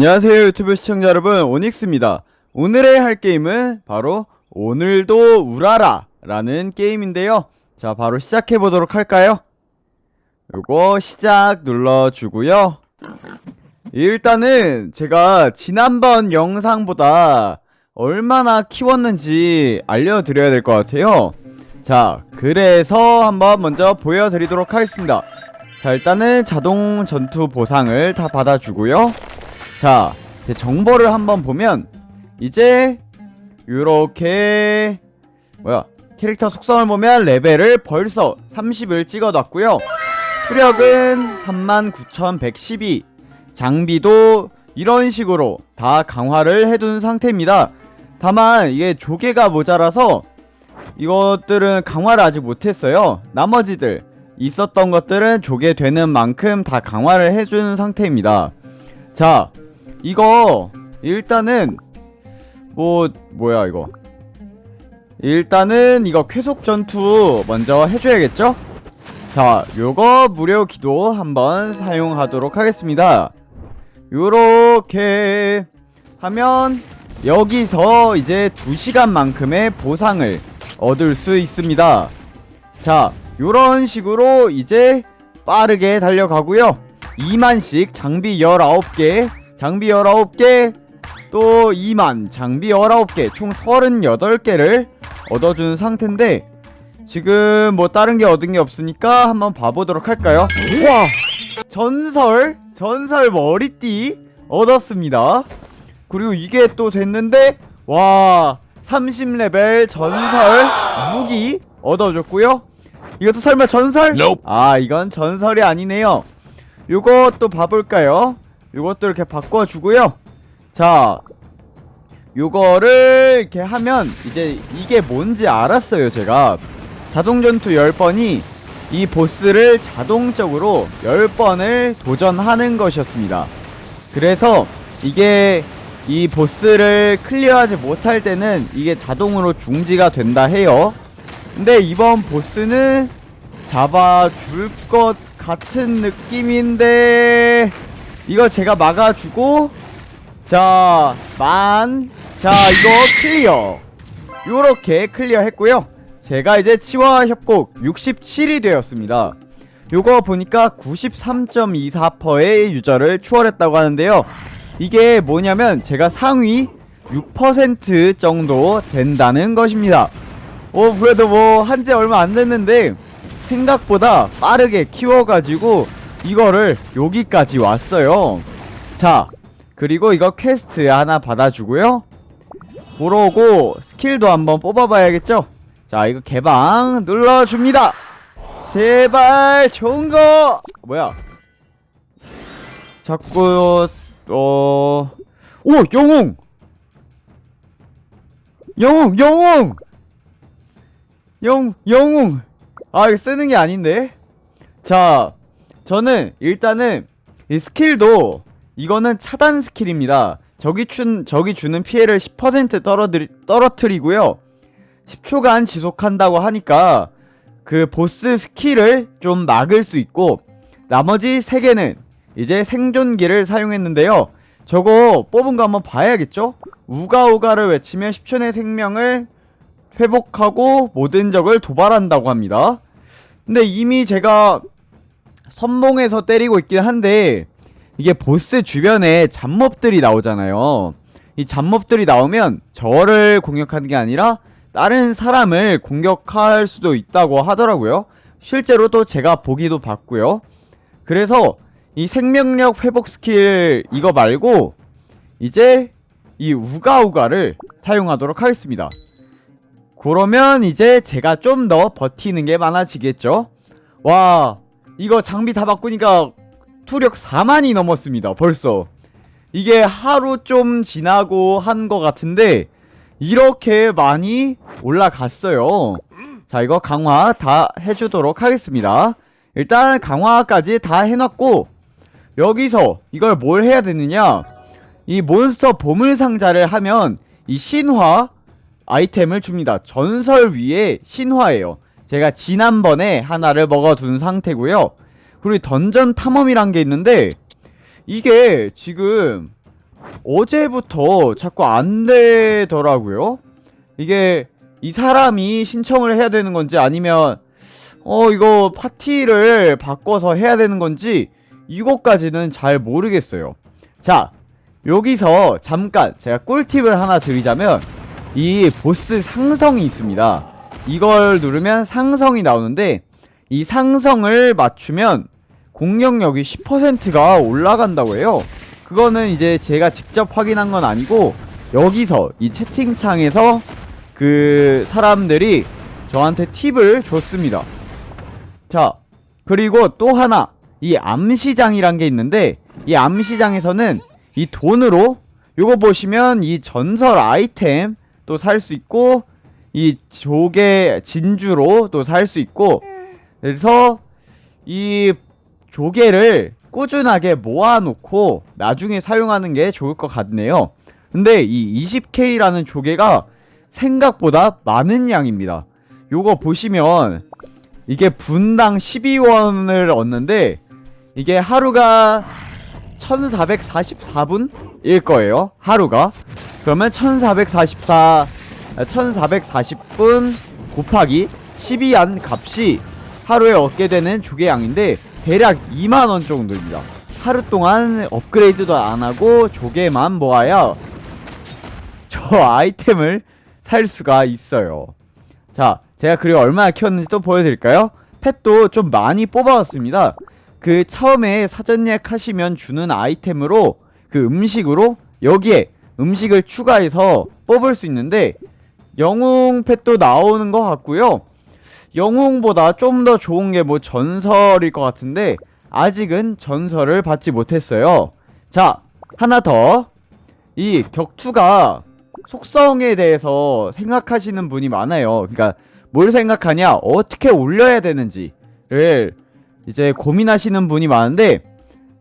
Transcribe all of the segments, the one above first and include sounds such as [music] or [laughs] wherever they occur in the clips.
안녕하세요 유튜브 시청자 여러분. 오닉스입니다. 오늘의 할 게임은 바로 오늘도 우라라 라는 게임인데요. 자 바로 시작해 보도록 할까요? 요거 시작 눌러주고요. 일단은 제가 지난번 영상보다 얼마나 키웠는지 알려드려야 될 것 같아요. 자 그래서 한번 먼저 보여드리도록 하겠습니다. 자 일단은 자동 전투 보상을 다 받아주고요 자, 제 정보를 한번 보면 이제 요렇게 뭐야? 캐릭터 속성을 보면 레벨을 벌써 30을 찍어놨고요. 수력은 39,112 장비도 이런 식으로 다 강화를 해둔 상태입니다. 다만 이게 조개가 모자라서 이것들은 강화를 아직 못했어요. 나머지들 있었던 것들은 조개 되는 만큼 다 강화를 해준 상태입니다. 자 이거 일단은 뭐 뭐야 이거? 일단은 이거 쾌속 전투 먼저 해줘야겠죠? 자 요거 무료 기도 한번 사용하도록 하겠습니다. 요렇게 하면 여기서 이제 2시간만큼의 보상을 얻을 수 있습니다. 자 요런 식으로 이제 빠르게 달려가고요. 2만씩 장비 19개 장비 19개 또 2만 장비 19개 총 38개를 얻어준 상태인데 지금 뭐 다른 게 얻은 게 없으니까 한번 봐보도록 할까요? 와 전설 전설 머리띠 얻었습니다 그리고 이게 또 됐는데 와 30레벨 전설 무기 얻어줬고요 이것도 설마 전설? 아 이건 전설이 아니네요 요것도 봐볼까요? 요것도 이렇게 바꿔주고요. 자 요거를 이렇게 하면 이제 이게 뭔지 알았어요 제가. 자동전투 10번이 이 보스를 자동적으로 10번을 도전하는 것이었습니다. 그래서 이게 이 보스를 클리어하지 못할 때는 이게 자동으로 중지가 된다 해요. 근데 이번 보스는 잡아줄 것 같은 느낌인데 이거 제가 막아주고 자, 만. 자, 이거 클리어. 요렇게 클리어 했고요. 제가 이제 치와 협곡 67이 되었습니다. 요거 보니까 93.24%의 유저를 추월했다고 하는데요. 이게 뭐냐면 제가 상위 6% 정도 된다는 것입니다. 오, 그래도 뭐 한 지 얼마 안 됐는데 생각보다 빠르게 키워가지고 이거를 여기까지 왔어요. 자, 그리고 이거 퀘스트 하나 받아주고요. 그러고 스킬도 한번 뽑아봐야겠죠? 자, 이거 개방 눌러줍니다. 제발 좋은 거 뭐야? 자꾸 어, 오 영웅, 영웅, 영웅, 영 영웅. 아 이거 쓰는 게 아닌데. 자, 저는 일단은 이 스킬도 이거는 차단 스킬입니다. 적이 춘 적이 주는 피해를 10% 떨어뜨리, 떨어뜨리고요. 10초간 지속한다고 하니까 그 보스 스킬을 좀 막을 수 있고 나머지 3개는 이제 생존기를 사용했는데요. 저거 뽑은 거 한번 봐야겠죠? 우가우가를 외치면 10초 내 생명을 회복하고 모든 적을 도발한다고 합니다. 근데 이미 제가 선봉에서 때리고 있긴 한데 이게 보스 주변에 잡몹들이 나오잖아요. 이 잡몹들이 나오면 저를 공격하는 게 아니라 다른 사람을 공격할 수도 있다고 하더라고요. 실제로 또 제가 보기도 봤고요. 그래서 이 생명력 회복 스킬 이거 말고 이제 이 우가우가를 사용하도록 하겠습니다. 그러면 이제 제가 좀 더 버티는 게 많아지겠죠? 와, 이거 장비 다 바꾸니까 투력 4만이 넘었습니다. 벌써. 이게 하루 좀 지나고 한 것 같은데 이렇게 많이 올라갔어요. 자, 이거 강화 다 해주도록 하겠습니다. 일단 강화까지 다 해놨고 여기서 이걸 뭘 해야 되느냐 이 몬스터 보물 상자를 하면 이 신화 아이템을 줍니다. 전설 위에 신화예요. 제가 지난번에 하나를 먹어둔 상태고요. 그리고 던전 탐험이란 게 있는데 이게 지금 어제부터 자꾸 안 되더라고요. 이게 이 사람이 신청을 해야 되는 건지 아니면 어 이거 파티를 바꿔서 해야 되는 건지 이것까지는 잘 모르겠어요. 자 여기서 잠깐 제가 꿀팁을 하나 드리자면 이 보스 상성이 있습니다. 이걸 누르면 상성이 나오는데 이 상성을 맞추면 공격력이 10%가 올라간다고 해요. 그거는 이제 제가 직접 확인한 건 아니고 여기서 이 채팅창에서 그 사람들이 저한테 팁을 줬습니다. 자, 그리고 또 하나 이 암시장이란 게 있는데 이 암시장에서는 이 돈으로 요거 보시면 이 전설 아이템 또 살 수 있고 이 조개 진주로 또 살 수 있고 그래서 이 조개를 꾸준하게 모아놓고 나중에 사용하는 게 좋을 것 같네요. 근데 이 20K라는 조개가 생각보다 많은 양입니다. 요거 보시면 이게 분당 12원을 얻는데 이게 하루가 1444분일 거예요. 하루가. 그러면 1444 1440분 곱하기 12한 값이 하루에 얻게 되는 조개 양인데 대략 2만 원 정도입니다. 하루 동안 업그레이드도 안 하고 조개만 모아야 저 아이템을 살 수가 있어요. 자, 제가 그리고 얼마나 키웠는지 또 보여드릴까요? 펫도 좀 많이 뽑아왔습니다. 그 처음에 사전 예약하시면 주는 아이템으로 그 음식으로 여기에 음식을 추가해서 뽑을 수 있는데 영웅 펫도 나오는 것 같고요. 영웅보다 좀 더 좋은 게 뭐 전설일 것 같은데 아직은 전설을 받지 못했어요. 자, 하나 더. 이 격투가 속성에 대해서 생각하시는 분이 많아요. 그러니까 뭘 생각하냐, 어떻게 올려야 되는지를 이제 고민하시는 분이 많은데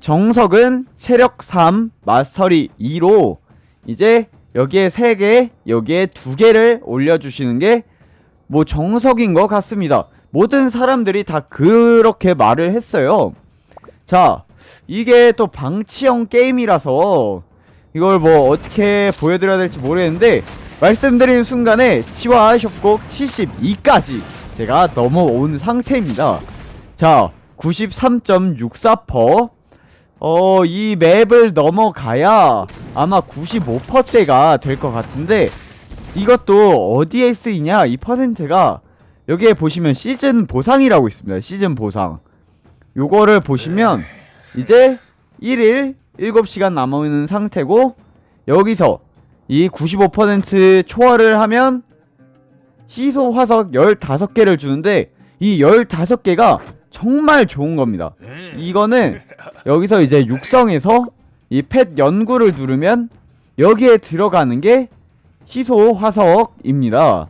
정석은 체력 3, 마스터리 2로 이제 여기에 3개, 여기에 2개를 올려주시는 게 뭐 정석인 것 같습니다. 모든 사람들이 다 그렇게 말을 했어요. 자, 이게 또 방치형 게임이라서 이걸 뭐 어떻게 보여드려야 될지 모르겠는데 말씀드리는 순간에 치와 협곡 72까지 제가 넘어온 상태입니다. 자, 93.64%. 어, 이 맵을 넘어가야 아마 95%대가 될 것 같은데 이것도 어디에 쓰이냐? 이 퍼센트가 여기에 보시면 시즌 보상이라고 있습니다. 시즌 보상. 요거를 보시면 이제 1일 7시간 남아있는 상태고 여기서 이 95% 초월을 하면 시소 화석 15개를 주는데 이 15개가 정말 좋은 겁니다. 이거는 [laughs] 여기서 이제 육성에서 이 펫 연구를 누르면 여기에 들어가는 게 희소 화석입니다.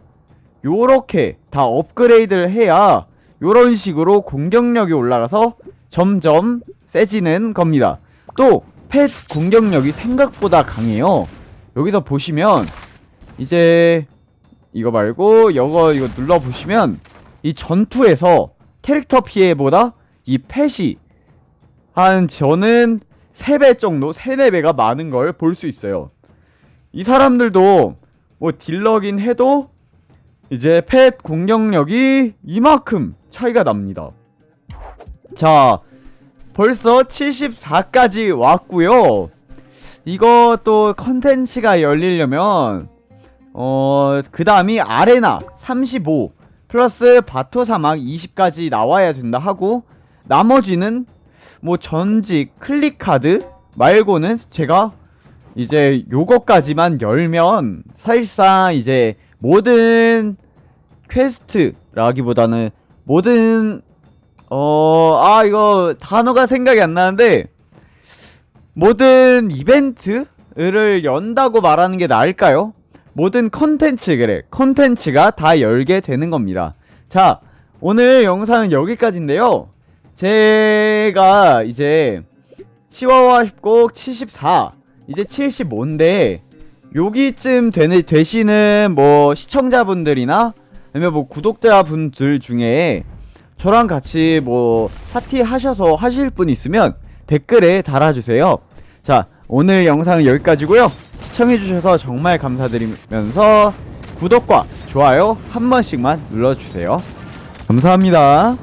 요렇게 다 업그레이드를 해야 요런 식으로 공격력이 올라가서 점점 세지는 겁니다. 또 펫 공격력이 생각보다 강해요. 여기서 보시면 이제 이거 말고 이거 이거 눌러 보시면 이 전투에서 캐릭터 피해보다 이 펫이 한 저는 3배 정도, 3, 4배가 많은 걸 볼 수 있어요. 이 사람들도 뭐 딜러긴 해도 이제 펫 공격력이 이만큼 차이가 납니다. 자, 벌써 74까지 왔고요. 또 컨텐츠가 열리려면 어, 그 다음이 아레나 35 플러스 바토 사막 20까지 나와야 된다 하고 나머지는 뭐 전직 클릭 카드 말고는 제가 이제 요거까지만 열면 사실상 이제 모든 퀘스트라기보다는 모든 어 아 이거 단어가 생각이 안 나는데 모든 이벤트를 연다고 말하는 게 나을까요? 모든 컨텐츠 그래 컨텐츠가 다 열게 되는 겁니다. 자 오늘 영상은 여기까지인데요. 제가 이제 치와와 협곡 74 이제 75인데 여기쯤 되는 되시는 뭐 시청자분들이나 아니면 뭐 구독자분들 중에 저랑 같이 뭐 파티 하셔서 하실 분 있으면 댓글에 달아주세요. 자 오늘 영상은 여기까지고요 시청해주셔서 정말 감사드리면서 구독과 좋아요 한 번씩만 눌러주세요. 감사합니다